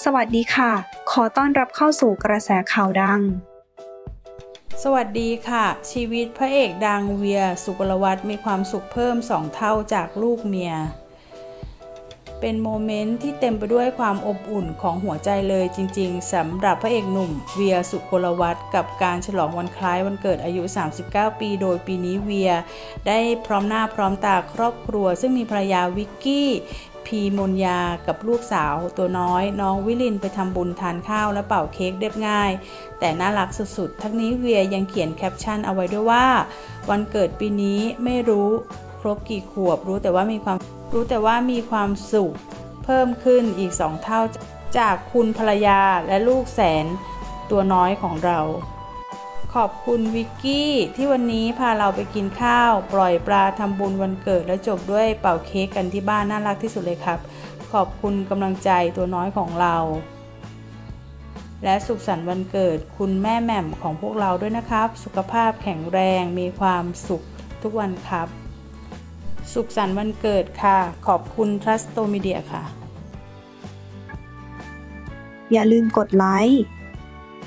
สวัสดีค่ะ ขอต้อนรับเข้าสู่กระแสข่าวดัง สวัสดีค่ะ ชีวิตพระเอกดังเวียสุกลวัฒน์มีความสุขเพิ่มสองเท่าจากลูกเมีย เป็นโมเมนต์ที่เต็มไปด้วยความอบอุ่นของหัวใจเลยจริงๆสำหรับพระเอกหนุ่มเวียสุกลวัฒน์กับการฉลองวันคล้ายวันเกิดอายุ 39 ปี โดยปีนี้เวีย ได้พร้อมหน้าพร้อมตาครอบครัว ซึ่งมีภรรยาวิกกี้ พีมนยากับลูกสาวตัวน้อย น้องวิลินไปทำบุญทานข้าวและเป่าเค้กเรียบง่าย แต่น่ารักสุดๆ ทั้งนี้เวียยังเขียนแคปชั่นเอาไว้ด้วยว่า วันเกิดปีนี้ไม่รู้ครบกี่ขวบ รู้แต่ว่ามีความรู้แต่ว่ามีความสุขเพิ่มขึ้นอีกสองเท่าจากคุณภรรยาและลูกแสนตัวน้อยของเรา ขอบคุณวิกกี้ที่วันนี้พาเราไปกินข้าว ปล่อยปลาทำบุญวันเกิดและจบด้วยเป่าเค้กกันที่บ้านน่ารักที่สุดเลยครับ ขอบคุณกำลังใจตัวน้อยของเรา และสุขสันต์วันเกิดคุณแม่แหม่มของพวกเราด้วยนะครับ สุขภาพแข็งแรงมีความสุขทุกวันครับ สุขสันต์วันเกิดค่ะ ขอบคุณ Trust Media ค่ะ อย่าลืมกดไลค์